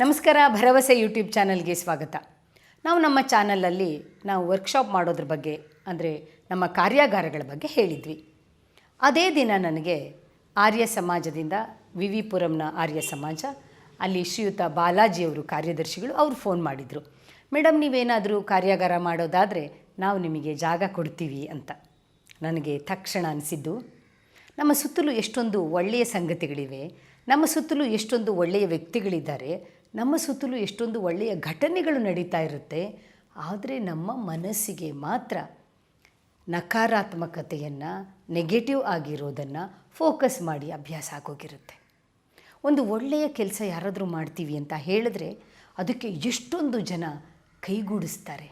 ನಮಸ್ಕಾರ, ಭರವಸೆ ಯೂಟ್ಯೂಬ್ ಚಾನಲ್ಗೆ ಸ್ವಾಗತ. ನಾವು ನಮ್ಮ ಚಾನಲಲ್ಲಿ ನಾವು ವರ್ಕ್ಶಾಪ್ ಮಾಡೋದ್ರ ಬಗ್ಗೆ, ಅಂದರೆ ನಮ್ಮ ಕಾರ್ಯಾಗಾರಗಳ ಬಗ್ಗೆ ಹೇಳಿದ್ವಿ. ಅದೇ ದಿನ ನನಗೆ ಆರ್ಯ ಸಮಾಜದಿಂದ ವಿ ವಿ ಪುರಂನ ಆರ್ಯ ಸಮಾಜ, ಅಲ್ಲಿ ಶ್ರೀಯುತ ಬಾಲಾಜಿಯವರು ಕಾರ್ಯದರ್ಶಿಗಳು ಅವರು ಫೋನ್ ಮಾಡಿದರು. ಮೇಡಮ್ ನೀವೇನಾದರೂ ಕಾರ್ಯಾಗಾರ ಮಾಡೋದಾದರೆ ನಾವು ನಿಮಗೆ ಜಾಗ ಕೊಡ್ತೀವಿ ಅಂತ. ನನಗೆ ತಕ್ಷಣ ಅನಿಸಿದ್ದು, ನಮ್ಮ ಸುತ್ತಲೂ ಎಷ್ಟೊಂದು ಒಳ್ಳೆಯ ಸಂಗತಿಗಳಿವೆ, ನಮ್ಮ ಸುತ್ತಲೂ ಎಷ್ಟೊಂದು ಒಳ್ಳೆಯ ವ್ಯಕ್ತಿಗಳಿದ್ದಾರೆ ನಮ್ಮ ಸುತ್ತಲೂ ಎಷ್ಟೊಂದು ಒಳ್ಳೆಯ ಘಟನೆಗಳು ನಡೀತಾ ಇರುತ್ತೆ, ಆದರೆ ನಮ್ಮ ಮನಸ್ಸಿಗೆ ಮಾತ್ರ ನಕಾರಾತ್ಮಕತೆಯನ್ನು ನೆಗೆಟಿವ್ ಆಗಿರೋದನ್ನು ಫೋಕಸ್ ಮಾಡಿ ಅಭ್ಯಾಸ ಆಗೋಗಿರುತ್ತೆ. ಒಂದು ಒಳ್ಳೆಯ ಕೆಲಸ ಯಾರಾದರೂ ಮಾಡ್ತೀವಿ ಅಂತ ಹೇಳಿದ್ರೆ ಅದಕ್ಕೆ ಎಷ್ಟೊಂದು ಜನ ಕೈಗೂಡಿಸ್ತಾರೆ.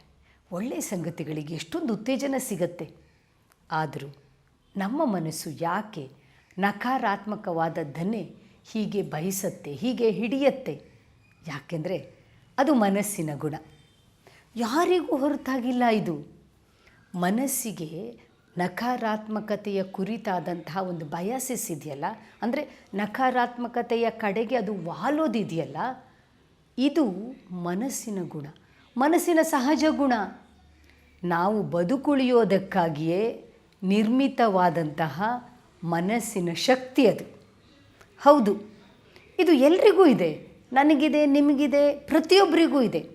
ಒಳ್ಳೆಯ ಸಂಗತಿಗಳಿಗೆ ಎಷ್ಟೊಂದು ಉತ್ತೇಜನ ಸಿಗತ್ತೆ. ಆದರೂ ನಮ್ಮ ಮನಸ್ಸು ಯಾಕೆ ನಕಾರಾತ್ಮಕವಾದದ್ದನ್ನೇ ಹೀಗೆ ಬಯಸತ್ತೆ, ಹೀಗೆ ಹಿಡಿಯತ್ತೆ? ಯಾಕೆಂದರೆ ಅದು ಮನಸ್ಸಿನ ಗುಣ. ಯಾರಿಗೂ ಹೊರತಾಗಿಲ್ಲ ಇದು. ಮನಸ್ಸಿಗೆ ನಕಾರಾತ್ಮಕತೆಯ ಕುರಿತಾದಂತಹ ಒಂದು ಬಯಾಸಿಸ್ ಇದೆಯಲ್ಲ? ಅಂದರೆ ನಕಾರಾತ್ಮಕತೆಯ ಕಡೆಗೆ ಅದು ವಾಲೋದಿದೆಯಲ್ಲ? ಇದು ಮನಸ್ಸಿನ ಗುಣ. ಮನಸ್ಸಿನ ಸಹಜ ಗುಣ. ನಾವು ಬದುಕುಳಿಯೋದಕ್ಕಾಗಿಯೇ ನಿರ್ಮಿತವಾದಂತಹ ಮನಸ್ಸಿನ ಶಕ್ತಿ ಅದು. ಹೌದು. ಇದು ಎಲ್ರಿಗೂ ಇದೆ. ನನಗಿದೆ, ನಿಮಗಿದೆ, ಪ್ರತಿಯೊಬ್ಬರಿಗೂ ಇದೆ.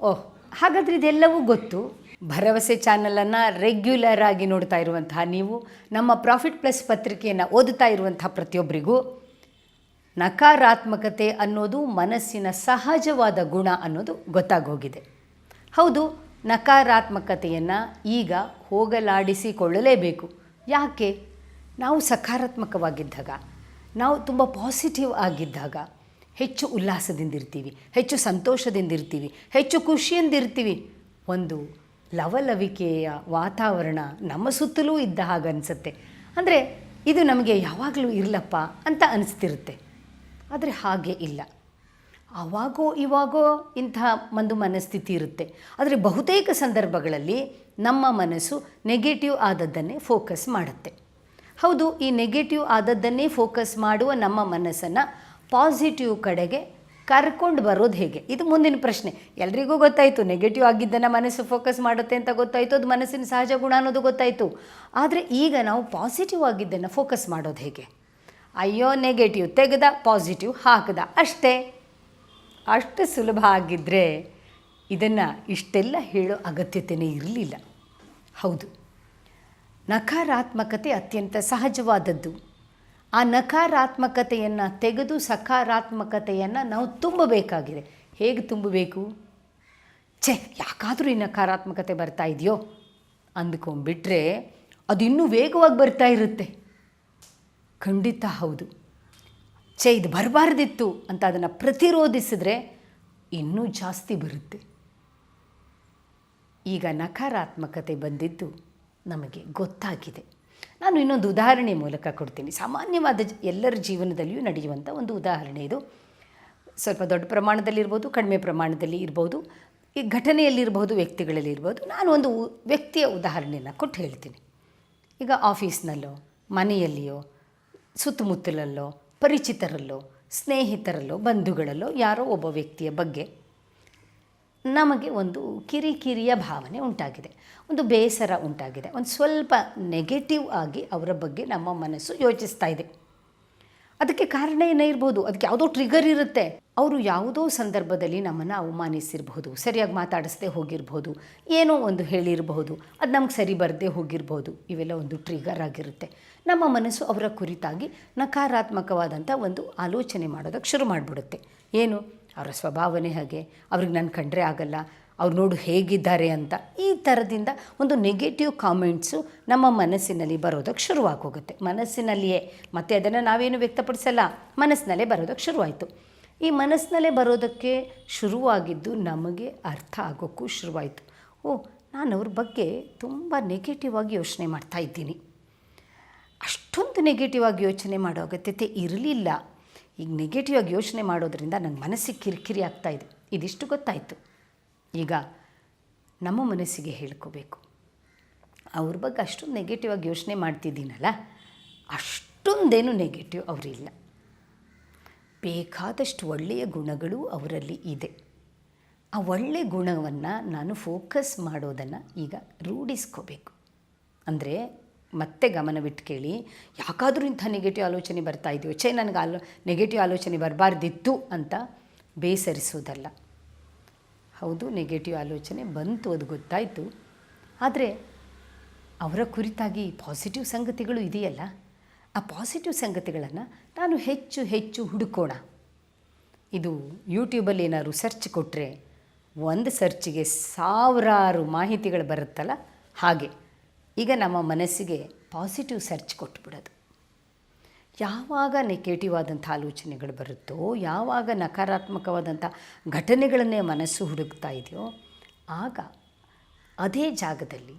ಓಹ್, ಹಾಗಾದರೆ ಇದೆಲ್ಲವೂ ಗೊತ್ತು? ಭರವಸೆ ಚಾನಲನ್ನು ರೆಗ್ಯುಲರ್ ಆಗಿ ನೋಡ್ತಾ ಇರುವಂತಹ ನೀವು, ನಮ್ಮ ಪ್ರಾಫಿಟ್ ಪ್ಲಸ್ ಪತ್ರಿಕೆಯನ್ನು ಓದುತ್ತಾ ಇರುವಂತಹ ಪ್ರತಿಯೊಬ್ಬರಿಗೂ, ನಕಾರಾತ್ಮಕತೆ ಅನ್ನೋದು ಮನಸ್ಸಿನ ಸಹಜವಾದ ಗುಣ ಅನ್ನೋದು ಗೊತ್ತಾಗೋಗಿದೆ. ಹೌದು, ನಕಾರಾತ್ಮಕತೆಯನ್ನು ಈಗ ಹೋಗಲಾಡಿಸಿಕೊಳ್ಳಲೇಬೇಕು. ಯಾಕೆ? ನಾವು ಸಕಾರಾತ್ಮಕವಾಗಿದ್ದಾಗ, ನಾವು ತುಂಬ ಪಾಸಿಟಿವ್ ಆಗಿದ್ದಾಗ ಹೆಚ್ಚು ಉಲ್ಲಾಸದಿಂದ ಇರ್ತೀವಿ ಹೆಚ್ಚು ಸಂತೋಷದಿಂದ ಇರ್ತೀವಿ ಹೆಚ್ಚು ಖುಷಿಯಿಂದ ಇರ್ತೀವಿ ಒಂದು ಲವಲವಿಕೆಯ ವಾತಾವರಣ ನಮ್ಮ ಸುತ್ತಲೂ ಇದ್ದ ಹಾಗೆ ಅನಿಸುತ್ತೆ. ಅಂದರೆ ಇದು ನಮಗೆ ಯಾವಾಗಲೂ ಇರಲಪ್ಪ ಅಂತ ಅನಿಸ್ತಿರುತ್ತೆ. ಆದರೆ ಹಾಗೆ ಇಲ್ಲ. ಆವಾಗೋ ಇವಾಗೋ ಇಂತಹ ಒಂದು ಮನಸ್ಥಿತಿ ಇರುತ್ತೆ. ಆದರೆ ಬಹುತೇಕ ಸಂದರ್ಭಗಳಲ್ಲಿ ನಮ್ಮ ಮನಸ್ಸು ನೆಗೆಟಿವ್ ಆದದ್ದನ್ನೇ ಫೋಕಸ್ ಮಾಡುತ್ತೆ. ಹೌದು, ಈ ನೆಗೆಟಿವ್ ಆದದ್ದನ್ನೇ ಫೋಕಸ್ ಮಾಡುವ ನಮ್ಮ ಮನಸ್ಸನ್ನು ಪಾಸಿಟಿವ್ ಕಡೆಗೆ ಕರ್ಕೊಂಡು ಬರೋದು ಹೇಗೆ? ಇದು ಮುಂದಿನ ಪ್ರಶ್ನೆ. ಎಲ್ರಿಗೂ ಗೊತ್ತಾಯಿತು ನೆಗೆಟಿವ್ ಆಗಿದ್ದನ್ನು ಮನಸ್ಸು ಫೋಕಸ್ ಮಾಡುತ್ತೆ ಅಂತ ಗೊತ್ತಾಯಿತು, ಅದು ಮನಸ್ಸಿನ ಸಹಜ ಗುಣ ಅನ್ನೋದು ಗೊತ್ತಾಯಿತು. ಆದರೆ ಈಗ ನಾವು ಪಾಸಿಟಿವ್ ಆಗಿದ್ದನ್ನು ಫೋಕಸ್ ಮಾಡೋದು ಹೇಗೆ? ಅಯ್ಯೋ ನೆಗೆಟಿವ್ ತೆಗೆದ ಪಾಸಿಟಿವ್ ಹಾಕದ. ಅಷ್ಟೇ. ಅಷ್ಟು ಸುಲಭ ಆಗಿದ್ದರೆ ಇದನ್ನು ಇಷ್ಟೆಲ್ಲ ಹೇಳೋ ಅಗತ್ಯತೆಯೇ ಇರಲಿಲ್ಲ. ಹೌದು. ನಕಾರಾತ್ಮಕತೆ ಅತ್ಯಂತ ಸಹಜವಾದದ್ದು. ಆ ನಕಾರಾತ್ಮಕತೆಯನ್ನು ತೆಗೆದು ಸಕಾರಾತ್ಮಕತೆಯನ್ನು ನಾವು ತುಂಬಬೇಕಾಗಿದೆ. ಹೇಗೆ ತುಂಬಬೇಕು? ಛೆ, ಯಾಕಾದರೂ ಈ ನಕಾರಾತ್ಮಕತೆ ಬರ್ತಾ ಇದೆಯೋ? ಅಂದ್ಕೊಂಡ್ಬಿಟ್ರೆ ಅದು ಇನ್ನೂ ವೇಗವಾಗಿ ಬರ್ತಾ ಇರುತ್ತೆ. ಖಂಡಿತ ಹೌದು. ಛೇ, ಇದು ಬರಬಾರ್ದಿತ್ತು ಅಂತ ಅದನ್ನು ಪ್ರತಿರೋಧಿಸಿದ್ರೆ ಇನ್ನೂ ಜಾಸ್ತಿ ಬರುತ್ತೆ. ಈಗ ನಕಾರಾತ್ಮಕತೆ ಬಂದಿದ್ದು ನಮಗೆ ಗೊತ್ತಾಗಿದೆ. ನಾನು ಇನ್ನೊಂದು ಉದಾಹರಣೆ ಮೂಲಕ ಕೊಡ್ತೀನಿ. ಸಾಮಾನ್ಯವಾದ ಎಲ್ಲರ ಜೀವನದಲ್ಲಿಯೂ ನಡೆಯುವಂಥ ಒಂದು ಉದಾಹರಣೆ ಇದು. ಸ್ವಲ್ಪ ದೊಡ್ಡ ಪ್ರಮಾಣದಲ್ಲಿರ್ಬೋದು ಕಡಿಮೆ ಪ್ರಮಾಣದಲ್ಲಿ ಇರ್ಬೋದು, ಈ ಘಟನೆಯಲ್ಲಿರ್ಬೋದು ವ್ಯಕ್ತಿಗಳಲ್ಲಿ ಇರ್ಬೋದು. ನಾನು ಒಂದು ವ್ಯಕ್ತಿಯ ಉದಾಹರಣೆಯನ್ನು ಕೊಟ್ಟು ಹೇಳ್ತೀನಿ. ಈಗ ಆಫೀಸ್ನಲ್ಲೋ, ಮನೆಯಲ್ಲಿಯೋ, ಸುತ್ತಮುತ್ತಲಲ್ಲೋ, ಪರಿಚಿತರಲ್ಲೋ, ಸ್ನೇಹಿತರಲ್ಲೋ, ಬಂಧುಗಳಲ್ಲೋ, ಯಾರೋ ಒಬ್ಬ ವ್ಯಕ್ತಿಯ ಬಗ್ಗೆ ನಮಗೆ ಒಂದು ಕಿರಿಕಿರಿಯ ಭಾವನೆ ಉಂಟಾಗಿದೆ. ಒಂದು ಬೇಸರ ಉಂಟಾಗಿದೆ. ಒಂದು ಸ್ವಲ್ಪ ನೆಗೆಟಿವ್ ಆಗಿ ಅವರ ಬಗ್ಗೆ ನಮ್ಮ ಮನಸ್ಸು ಯೋಚಿಸ್ತಾ ಇದೆ. ಅದಕ್ಕೆ ಕಾರಣ ಏನೇ ಇರ್ಬೋದು ಅದಕ್ಕೆ ಯಾವುದೋ ಟ್ರಿಗರ್ ಇರುತ್ತೆ. ಅವರು ಯಾವುದೋ ಸಂದರ್ಭದಲ್ಲಿ ನಮ್ಮನ್ನು ಅವಮಾನಿಸಿರ್ಬೋದು ಸರಿಯಾಗಿ ಮಾತಾಡಿಸದೆ ಹೋಗಿರ್ಬೋದು ಏನೋ ಒಂದು ಹೇಳಿರಬಹುದು, ಅದು ನಮ್ಗೆ ಸರಿ ಬರದೆ ಹೋಗಿರ್ಬೋದು ಇವೆಲ್ಲ ಒಂದು ಟ್ರಿಗರ್ ಆಗಿರುತ್ತೆ. ನಮ್ಮ ಮನಸ್ಸು ಅವರ ಕುರಿತಾಗಿ ನಕಾರಾತ್ಮಕವಾದಂಥ ಒಂದು ಆಲೋಚನೆ ಮಾಡೋದಕ್ಕೆ ಶುರು ಮಾಡಿಬಿಡುತ್ತೆ. ಏನು? ಅವರ ಸ್ವಭಾವನೇ ಹಾಗೆ. ಅವ್ರಿಗೆ ನಾನು ಕಂಡ್ರೆ ಆಗಲ್ಲ. ಅವ್ರು ನೋಡು ಹೇಗಿದ್ದಾರೆ ಅಂತ. ಈ ಥರದಿಂದ ಒಂದು ನೆಗೆಟಿವ್ ಕಾಮೆಂಟ್ಸು ನಮ್ಮ ಮನಸ್ಸಿನಲ್ಲಿ ಬರೋದಕ್ಕೆ ಶುರುವಾಗೋಗುತ್ತೆ. ಮನಸ್ಸಿನಲ್ಲಿಯೇ ಮತ್ತೆ ಅದನ್ನು ನಾವೇನು ವ್ಯಕ್ತಪಡಿಸಲ್ಲ. ಮನಸ್ಸಿನಲ್ಲೇ ಬರೋದಕ್ಕೆ ಶುರುವಾಯಿತು. ಈ ಮನಸ್ಸಿನಲ್ಲೇ ಬರೋದಕ್ಕೆ ಶುರುವಾಗಿದ್ದು ನಮಗೆ ಅರ್ಥ ಆಗೋಕ್ಕೂ ಶುರುವಾಯಿತು. ಓ, ನಾನು ಅವ್ರ ಬಗ್ಗೆ ತುಂಬ ನೆಗೆಟಿವ್ ಆಗಿ ಯೋಚನೆ ಮಾಡ್ತಾ ಇದ್ದೀನಿ. ಅಷ್ಟೊಂದು ನೆಗೆಟಿವ್ ಆಗಿ ಯೋಚನೆ ಮಾಡೋ ಅಗತ್ಯತೆ ಇರಲಿಲ್ಲ. ಈಗ ನೆಗೆಟಿವ್ ಆಗಿ ಯೋಚನೆ ಮಾಡೋದ್ರಿಂದ ನನ್ನ ಮನಸ್ಸಿಗೆ ಕಿರಿಕಿರಿ ಆಗ್ತಾ ಇದೆ. ಇದಿಷ್ಟು ಗೊತ್ತಾಯಿತು. ಈಗ ನಮ್ಮ ಮನಸ್ಸಿಗೆ ಹೇಳ್ಕೋಬೇಕು. ಅವ್ರ ಬಗ್ಗೆ ಅಷ್ಟೊಂದು ನೆಗೆಟಿವ್ ಆಗಿ ಯೋಚನೆ ಮಾಡ್ತಿದ್ದೀನಲ್ಲ, ಅಷ್ಟೊಂದೇನು ನೆಗೆಟಿವ್ ಅವರಿಲ್ಲ. ಬೇಕಾದಷ್ಟು ಒಳ್ಳೆಯ ಗುಣಗಳು ಅವರಲ್ಲಿ ಇದೆ. ಆ ಒಳ್ಳೆಯ ಗುಣವನ್ನು ನಾನು ಫೋಕಸ್ ಮಾಡೋದನ್ನು ಈಗ ರೂಢಿಸ್ಕೋಬೇಕು. ಅಂದರೆ ಮತ್ತೆ ಗಮನವಿಟ್ಟು ಕೇಳಿ, ಯಾಕಾದರೂ ಇಂಥ ನೆಗೆಟಿವ್ ಆಲೋಚನೆ ಬರ್ತಾ ಇದೆಯೋ, ಛೇ, ನನಗೆ ಆಲೋ ನೆಗೆಟಿವ್ ಆಲೋಚನೆ ಬರಬಾರ್ದಿತ್ತು ಅಂತ ಬೇಸರಿಸುವುದಲ್ಲ. ಹೌದು ನೆಗೆಟಿವ್ ಆಲೋಚನೆ ಬಂತು, ಅದು ಗೊತ್ತಾಯಿತು. ಆದರೆ ಅವರ ಕುರಿತಾಗಿ ಪಾಸಿಟಿವ್ ಸಂಗತಿಗಳು ಇದೆಯಲ್ಲ, ಆ ಪಾಸಿಟಿವ್ ಸಂಗತಿಗಳನ್ನು ನಾನು ಹೆಚ್ಚು ಹೆಚ್ಚು ಹುಡುಕೋಣ. ಇದು ಯೂಟ್ಯೂಬಲ್ಲಿ ಏನಾದ್ರು ಸರ್ಚ್ ಕೊಟ್ಟರೆ ಒಂದು ಸರ್ಚಿಗೆ ಸಾವಿರಾರು ಮಾಹಿತಿಗಳು ಬರುತ್ತಲ್ಲ, ಹಾಗೆ. ಈಗ ನಮ್ಮ ಮನಸ್ಸಿಗೆ ಪಾಸಿಟಿವ್ ಸರ್ಚ್ ಕೊಟ್ಬಿಡೋದು. ಯಾವಾಗ ನೆಗೆಟಿವ್ ಆದಂಥ ಆಲೋಚನೆಗಳು ಬರುತ್ತೋ, ಯಾವಾಗ ನಕಾರಾತ್ಮಕವಾದಂಥ ಘಟನೆಗಳನ್ನೇ ಮನಸ್ಸು ಹುಡುಕ್ತಾ ಇದೆಯೋ, ಆಗ ಅದೇ ಜಾಗದಲ್ಲಿ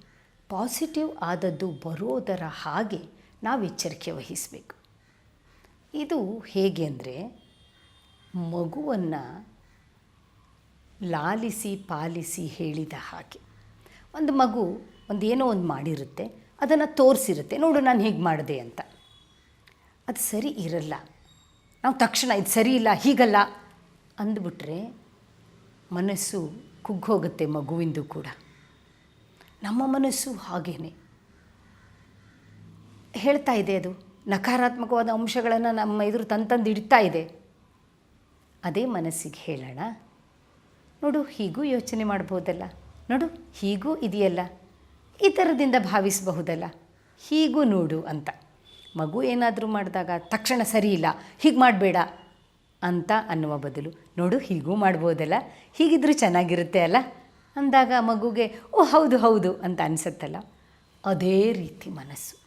ಪಾಸಿಟಿವ್ ಆದದ್ದು ಬರೋದರ ಹಾಗೆ ನಾವು ಎಚ್ಚರಿಕೆ ವಹಿಸಬೇಕು. ಇದು ಹೇಗೆ ಅಂದರೆ, ಮಗುವನ್ನು ಲಾಲಿಸಿ ಪಾಲಿಸಿ ಹೇಳಿದ ಹಾಗೆ. ಒಂದು ಮಗು ಒಂದು ಏನೋ ಒಂದು ಮಾಡಿರುತ್ತೆ, ಅದನ್ನು ತೋರಿಸಿರುತ್ತೆ. ನೋಡು, ನಾನು ಹೀಗೆ ಮಾಡಿದೆ ಅಂತ. ಅದು ಸರಿ ಇರಲ್ಲ. ನಾವು ತಕ್ಷಣ, ಇದು ಸರಿ ಇಲ್ಲ, ಹೀಗಲ್ಲ ಅಂದ್ಬಿಟ್ರೆ ಮನಸ್ಸು ಕುಗ್ಗೋಗುತ್ತೆ ಮಗುವಿಂದು ಕೂಡ. ನಮ್ಮ ಮನಸ್ಸು ಹಾಗೇನೆ. ಹೇಳ್ತಾ ಇದೆ ಅದು. ನಕಾರಾತ್ಮಕವಾದ ಅಂಶಗಳನ್ನು ನಮ್ಮ ಎದುರು ತಂತಂದು ಇಡ್ತಾ ಇದೆ. ಅದೇ ಮನಸ್ಸಿಗೆ ಹೇಳೋಣ. ನೋಡು, ಹೀಗೂ ಯೋಚನೆ ಮಾಡ್ಬೋದಲ್ಲ. ನೋಡು, ಹೀಗೂ ಇದೆಯಲ್ಲ. ಈ ಥರದಿಂದ ಭಾವಿಸಬಹುದಲ್ಲ. ಹೀಗೂ ನೋಡು ಅಂತ. ಮಗು ಏನಾದರೂ ಮಾಡಿದಾಗ ತಕ್ಷಣ ಸರಿ ಇಲ್ಲ, ಹೀಗೆ ಮಾಡಬೇಡ ಅಂತ ಅನ್ನುವ ಬದಲು, ನೋಡು, ಹೀಗೂ ಮಾಡ್ಬೋದಲ್ಲ. ಹೀಗಿದ್ರೂ ಚೆನ್ನಾಗಿರುತ್ತೆ ಅಲ್ಲ? ಅಂದಾಗ ಮಗುಗೆ, ಓ, ಹೌದು ಹೌದು ಅಂತ ಅನಿಸುತ್ತಲ್ಲ. ಅದೇ ರೀತಿ ಮನಸ್ಸು.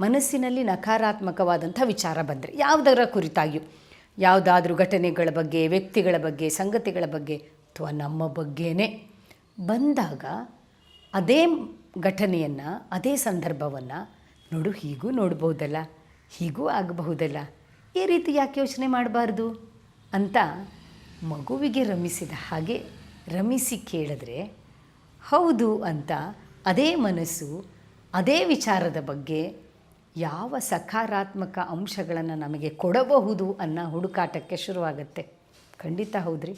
ಮನಸ್ಸಿನಲ್ಲಿ ನಕಾರಾತ್ಮಕವಾದಂಥ ವಿಚಾರ ಬಂದರೆ ಯಾವುದರ ಕುರಿತಾಗಿಯೂ, ಯಾವುದಾದ್ರೂ ಘಟನೆಗಳ ಬಗ್ಗೆ, ವ್ಯಕ್ತಿಗಳ ಬಗ್ಗೆ, ಸಂಗತಿಗಳ ಬಗ್ಗೆ ಅಥವಾ ನಮ್ಮ ಬಗ್ಗೆನೇ. ಬಂದಾಗ ಅದೇ ಘಟನೆಯನ್ನು, ಅದೇ ಸಂದರ್ಭವನ್ನು ನೋಡು, ಹೀಗೂ ನೋಡ್ಬೋದಲ್ಲ, ಹೀಗೂ ಆಗಬಹುದಲ್ಲ, ಈ ರೀತಿ ಯಾಕೆ ಯೋಚನೆ ಮಾಡಬಾರ್ದು ಅಂತ ಮಗುವಿಗೆ ರಮಿಸಿದ ಹಾಗೆ ರಮಿಸಿ ಕೇಳಿದ್ರೆ, ಹೌದು ಅಂತ ಅದೇ ಮನಸ್ಸು, ಅದೇ ವಿಚಾರದ ಬಗ್ಗೆ ಯಾವ ಸಕಾರಾತ್ಮಕ ಅಂಶಗಳನ್ನು ನಮಗೆ ಕೊಡಬಹುದು ಅನ್ನೋ ಹುಡುಕಾಟಕ್ಕೆ ಶುರುವಾಗುತ್ತೆ. ಖಂಡಿತ ಹೌದ್ರಿ.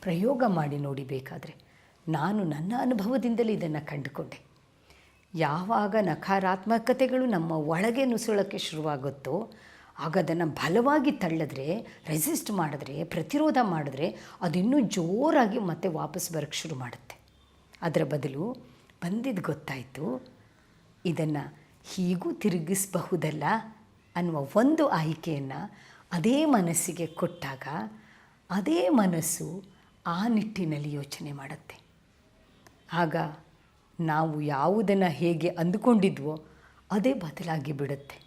ಪ್ರಯೋಗ ಮಾಡಿ ನೋಡಿ ಬೇಕಾದರೆ. ನಾನು ನನ್ನ ಅನುಭವದಿಂದಲೇ ಇದನ್ನು ಕಂಡುಕೊಂಡೆ. ಯಾವಾಗ ನಕಾರಾತ್ಮಕತೆಗಳು ನಮ್ಮ ಒಳಗೆ ನುಸುಳೋಕ್ಕೆ ಶುರುವಾಗುತ್ತೋ, ಆಗ ಅದನ್ನು ಬಲವಾಗಿ ತಳ್ಳಿದ್ರೆ ರೆಸಿಸ್ಟ್ ಮಾಡಿದ್ರೆ, ಪ್ರತಿರೋಧ ಮಾಡಿದ್ರೆ ಅದಿನ್ನೂ ಜೋರಾಗಿ ಮತ್ತೆ ವಾಪಸ್ ಬರೋಕ್ಕೆ ಶುರು ಮಾಡುತ್ತೆ. ಅದರ ಬದಲು ಬಂದಿದ್ದು ಗೊತ್ತಾಯಿತು, ಇದನ್ನು ಹೀಗೂ ತಿರುಗಿಸಬಹುದಲ್ಲ ಅನ್ನುವ ಒಂದು ಆಯ್ಕೆಯನ್ನು ಅದೇ ಮನಸ್ಸಿಗೆ ಕೊಟ್ಟಾಗ, ಅದೇ ಮನಸ್ಸು ಆ ನಿಟ್ಟಿನಲ್ಲಿ ಯೋಚನೆ ಮಾಡುತ್ತೆ. ಆಗ ನಾವು ಯಾವುದನ್ನು ಹೇಗೆ ಅಂದುಕೊಂಡಿದ್ವೋ ಅದೇ ಬದಲಾಗಿ ಬಿಡುತ್ತೆ.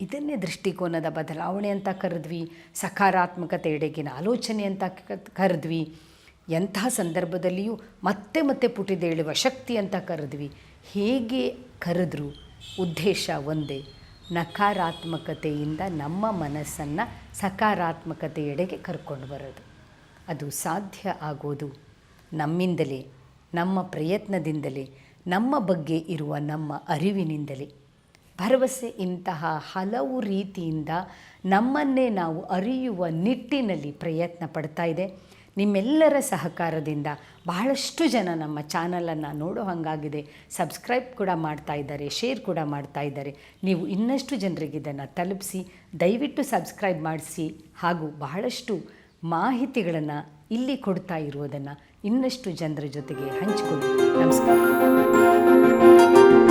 ಇದನ್ನೇ ದೃಷ್ಟಿಕೋನದ ಬದಲಾವಣೆ ಅಂತ ಕರೆದ್ವಿ, ಸಕಾರಾತ್ಮಕತೆ ಎಡೆಗಿನ ಆಲೋಚನೆ ಅಂತ ಕರೆದ್ವಿ, ಎಂತಹ ಸಂದರ್ಭದಲ್ಲಿಯೂ ಮತ್ತೆ ಮತ್ತೆ ಪುಟಿದೇಳುವ ಶಕ್ತಿ ಅಂತ ಕರೆದ್ವಿ. ಹೇಗೆ ಕರೆದ್ರೂ? ಉದ್ದೇಶ ಒಂದೇ, ನಕಾರಾತ್ಮಕತೆಯಿಂದ ನಮ್ಮ ಮನಸ್ಸನ್ನು ಸಕಾರಾತ್ಮಕತೆಯೆಡೆಗೆ ಕರ್ಕೊಂಡು ಬರೋದು. ಅದು ಸಾಧ್ಯ ಆಗೋದು ನಮ್ಮಿಂದಲೇ. ನಮ್ಮ ಪ್ರಯತ್ನದಿಂದಲೇ, ನಮ್ಮ ಬಗ್ಗೆ ಇರುವ ನಮ್ಮ ಅರಿವಿನಿಂದಲೇ. ಭರವಸೆ ಇಂತಹ ಹಲವು ರೀತಿಯಿಂದ ನಮ್ಮನ್ನೇ ನಾವು ಅರಿಯುವ ನಿಟ್ಟಿನಲ್ಲಿ ಪ್ರಯತ್ನ ಪಡ್ತಾ ಇದೆ. ನಿಮ್ಮೆಲ್ಲರ ಸಹಕಾರದಿಂದ ಬಹಳಷ್ಟು ಜನ ನಮ್ಮ ಚಾನಲನ್ನು ನೋಡೋ ಹಾಗಾಗಿದೆ. ಸಬ್ಸ್ಕ್ರೈಬ್ ಕೂಡ ಮಾಡ್ತಾ ಇದ್ದಾರೆ, ಶೇರ್ ಕೂಡ ಮಾಡ್ತಾ ಇದ್ದಾರೆ. ನೀವು ಇನ್ನಷ್ಟು ಜನರಿಗೆ ಇದನ್ನು ತಲುಪಿಸಿ, ದಯವಿಟ್ಟು ಸಬ್ಸ್ಕ್ರೈಬ್ ಮಾಡಿಸಿ ಹಾಗೂ ಬಹಳಷ್ಟು ಮಾಹಿತಿಗಳನ್ನು ಇಲ್ಲಿ ಕೊಡ್ತಾ ಇರುವುದನ್ನು ಇನ್ನಷ್ಟು ಜನರ ಜೊತೆಗೆ ಹಂಚಿಕೊಳ್ಳಿ. ನಮಸ್ಕಾರ.